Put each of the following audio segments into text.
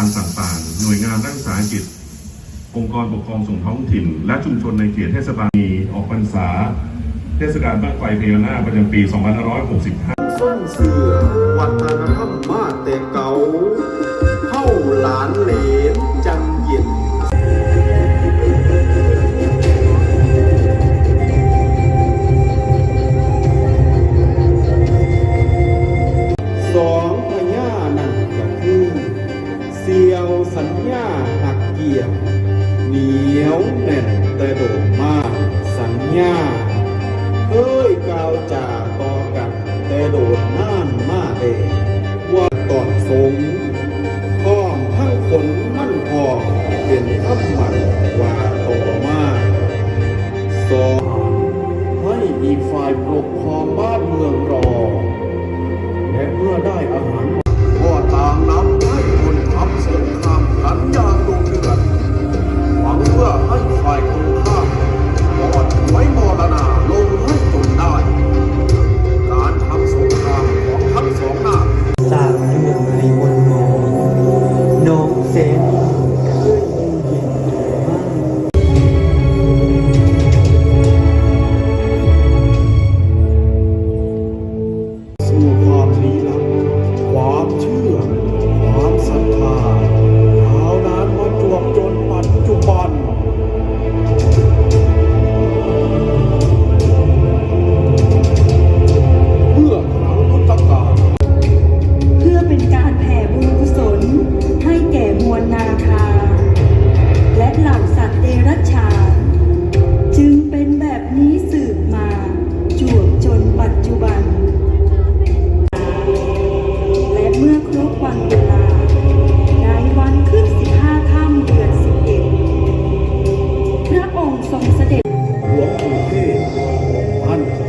การต่างๆ หน่วยงานรัฐวิสาหกิจ องค์กรปกครองส่งท้องถิ่น และชุมชนในเขตเทศบาลมีออกพรรษา เทศกาลบ้างไฟเพลนาประจำปี 2565ส้นเสือ วัฒนธรรมมาเตเกา เสียวสัญญาหักเกี่ยว เหนียวแน่นแต่โดดมากสัญญาเคยกล่าวจาต่อกันแต่โดดน่านมาเดว่าตอนสงพ้อมทั้งคนมั่นพอเป็นคำมันว่าต่อมาสองให้อีกฝ่ายปกครองบ้านเมืองรอ สู่คว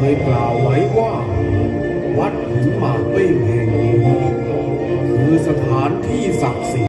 ท่านเคยกล่าวไว้ว่า วัดหินหมากเป้งแห่งนี้ คือสถานที่ศักดิ์สิทธิ์